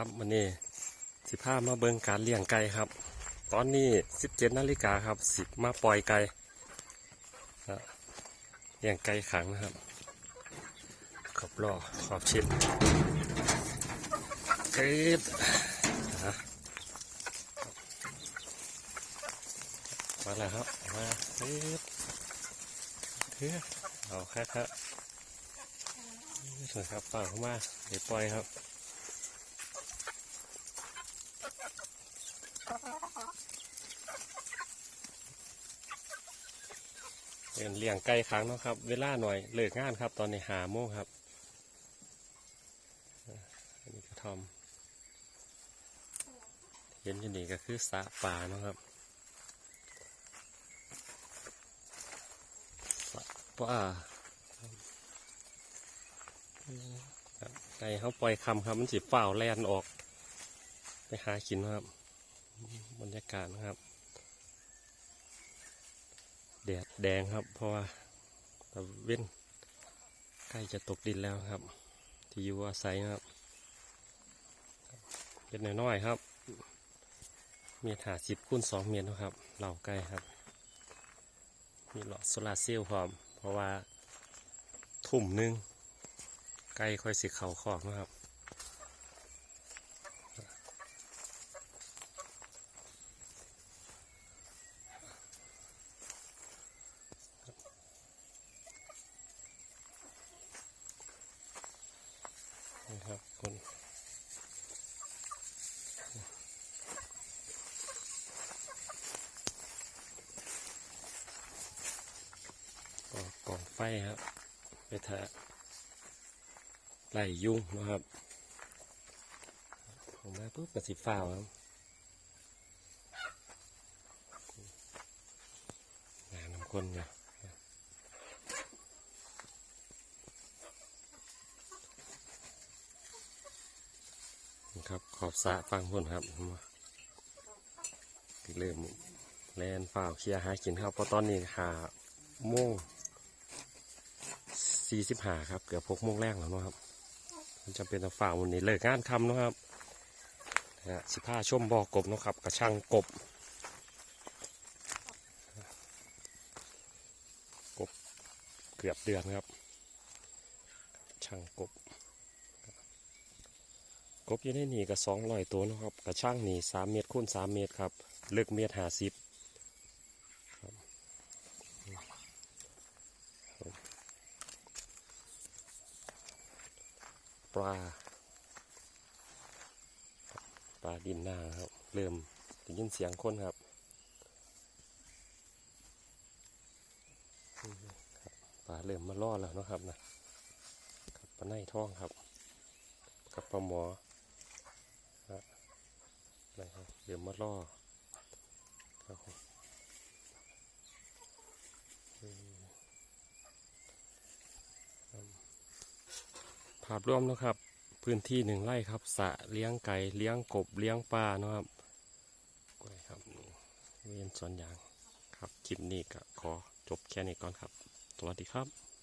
ครับวันนี้สิพามาเบิงการเลี้ยงไก่ครับ ตอนนี้17นาฬิกาครับสิบมาปล่อยไก่เลี้ยงไก่ขังนะครับ ขอบรอขอบชิดกรีดมาแล้วครับมากรีดเฮ้ยเอาแค่ครับสวยครับป่าเข้ามาเดี๋ยวปล่อยครับ เลี้ยงเลี้ยงไก่ค้างเนาะครับ เวลาหน่อยเลิกงานครับ ตอนนี้หาโมงครับอันนี้ก็ทอมเห็นอยู่นี่ก็คือสะป่าเนาะครับสะป่าไก่เขาปล่อยคำครับ มันสิเฝ้าแลนออก ไปหากินครับ บรรยากาศนะครับ แดดแดงครับ เพราะว่าตะเว้นใกล้จะตกดินแล้วครับ ที่อยู่อาศัยนะครับเป็นน้อยๆครับ เมตรหาสิบคูณสองเมตรนะครับเหล่าไก่ครับ มีหลอดโซลาร์เซลล์พร้อม เพราะว่าทุ่มหนึงไก่ค่อยสิเขาคอกนะครับ ครับคนก่อกองไฟครับไปทะไล่ยุ่งนะครับผมมาปุ๊บกระสิบฟ้าวครับงานน้ำคนเนี่ย ครับ ขอบสะฟังพุ่นครับเริ่มแลนเปล่าเคลียร์หากินครับเพราะตอนนี้หาโมงสี่สิบหาครับ เกือบพกโมงแรกแล้วนะครับมันจำเป็นต้องฝ่าวันนี้เลิกงานคำนะครับนะสิบห้าชมบอกบนะครับ กระช่างกบ กบเกือบเดือนครับ ช่างกบ กบอยู่ในนี่ก็สองร้อยตัวนะครับกระช่างนี่สามเมตรคูณสามเมตรครับลึกเมตรห้าสิบปลาปลาดินหน้าครับ เริ่มได้ยินเสียงคนครับปลาเริ่มมาล่อแล้วนะครับนะครับปลาในท้องครับ กับปลาหมอ นะครับ เดี๋ยวมาล่อครับผมภาพรวมนะครับ พื้นที่หนึ่งไร่ครับสะเลี้ยงไก่เลี้ยงกบเลี้ยงปลานะครับกล้วยครับเวียนสวนยางครับคลิปนี้ก็ขอจบแค่นี้ก่อนครับ สวัสดีครับ